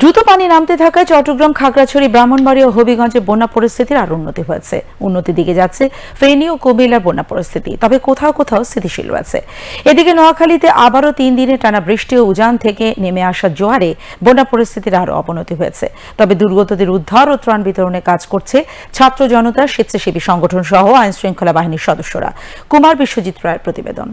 দ্রুত পানি নামতে থাকায় চট্টগ্রাম, খাগড়াছড়ি, ব্রাহ্মণবাড়ি ও হবিগঞ্জে বন্যা পরিস্থিতির আর উন্নতি হয়েছে। উন্নতির দিকে যাচ্ছে ফেনী ও কুমিল্লার বন্যা পরিস্থিতি। তবে কোথাও কোথাও স্থিতিশীল রয়েছে। এদিকে নোয়াখালীতে আবারও তিন দিনে টানা বৃষ্টি ও উজান থেকে নেমে আসা জোয়ারে বন্যা পরিস্থিতির আরও অবনতি হয়েছে। তবে দুর্গতদের উদ্ধার ও ত্রাণ বিতরণে কাজ করছে ছাত্র জনতা, স্বেচ্ছাসেবী সংগঠন সহ আইন শৃঙ্খলা বাহিনীর সদস্যরা। কুমার বিশ্বজিৎ রায়ের প্রতিবেদন।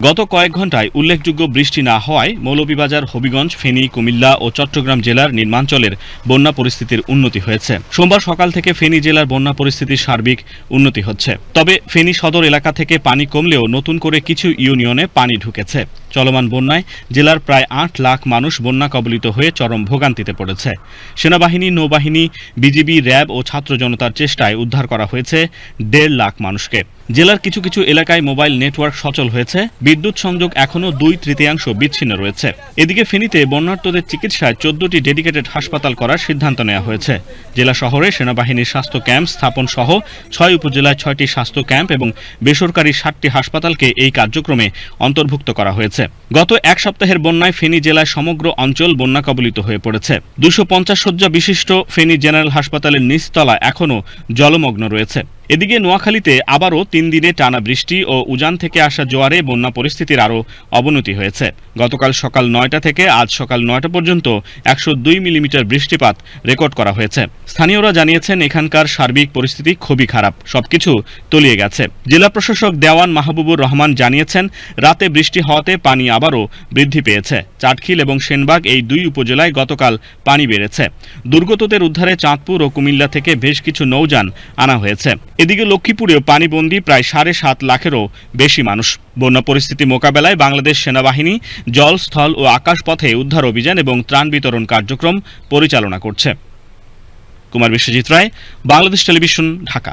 গত কয়েক ঘন্টায় উল্লেখযোগ্য বৃষ্টি না হওয়ায় মৌলভীবাজার, হবিগঞ্জ, ফেনী, কুমিল্লা ও চট্টগ্রাম জেলার নির্মাঞ্চলের বন্যা পরিস্থিতির উন্নতি হয়েছে। সোমবার সকাল থেকে ফেনী জেলার বন্যা পরিস্থিতির সার্বিক উন্নতি হচ্ছে। তবে ফেনী সদর এলাকা থেকে পানি কমলেও নতুন করে কিছু ইউনিয়নে পানি ঢুকেছে। চলমান বন্যায় জেলার প্রায় আট লাখ মানুষ বন্যা কবলিত হয়ে চরম ভোগান্তিতে পড়েছে। সেনাবাহিনী, নৌবাহিনী, বিজিবি, র্যাব ও ছাত্র জনতার চেষ্টায় উদ্ধার করা হয়েছে দেড় লাখ মানুষকে। জেলার কিছু কিছু এলাকায় মোবাইল নেটওয়ার্ক সচল হয়েছে। বিদ্যুৎ সংযোগ এখনও দুই তৃতীয়াংশ বিচ্ছিন্ন রয়েছে। এদিকে ফেনীতে বন্যার্তদের চিকিৎসায় চোদ্দটি ডেডিকেটেড হাসপাতাল করার সিদ্ধান্ত নেওয়া হয়েছে। জেলা শহরে সেনাবাহিনীর স্বাস্থ্য ক্যাম্প স্থাপন সহ ছয় উপজেলায় ছয়টি স্বাস্থ্য ক্যাম্প এবং বেসরকারি ষাটটি হাসপাতালকে এই কার্যক্রমে অন্তর্ভুক্ত করা হয়েছে। গত এক সপ্তাহের বন্যায় ফেনী জেলায় সমগ্র অঞ্চল বন্যা কবলিত হয়ে পড়েছে। দুশো পঞ্চাশ শয্যা বিশিষ্ট ফেনী জেনারেল হাসপাতালের নিচতলা এখনও জলমগ্ন রয়েছে। এদিকে নোয়াখালীতে আবারও তিন দিনে টানা বৃষ্টি ও উজান থেকে আসা জোয়ারে বন্যা পরিস্থিতির আরও অবনতি হয়েছে। গতকাল সকাল নয়টা থেকে আজ সকাল নয়টা পর্যন্ত একশো দুই মিলিমিটার বৃষ্টিপাত রেকর্ড করা হয়েছে। স্থানীয়রা জানিয়েছেন, এখানকার সার্বিক পরিস্থিতি খুবই খারাপ। সবকিছু তলিয়ে গেছে। জেলা প্রশাসক দেওয়ান মাহবুবুর রহমান জানিয়েছেন, রাতে বৃষ্টি হওয়াতে পানি আবারও বৃদ্ধি পেয়েছে। চাটখিল এবং সেনবাগ এই দুই উপজেলায় গতকাল পানি বেড়েছে। দুর্গতদের উদ্ধারে চাঁদপুর ও কুমিল্লা থেকে বেশ কিছু নৌযান আনা হয়েছে। এদিকে লক্ষ্মীপুরেও পানিবন্দী প্রায় সাড়ে সাত লাখেরও বেশি মানুষ। বন্যা পরিস্থিতি মোকাবেলায় বাংলাদেশ সেনাবাহিনী জল, স্থল ও আকাশপথে উদ্ধার অভিযান এবং ত্রাণ বিতরণ কার্যক্রম পরিচালনা করছে। কুমার বিশ্বজিৎ রায়, বাংলাদেশ টেলিভিশন, ঢাকা।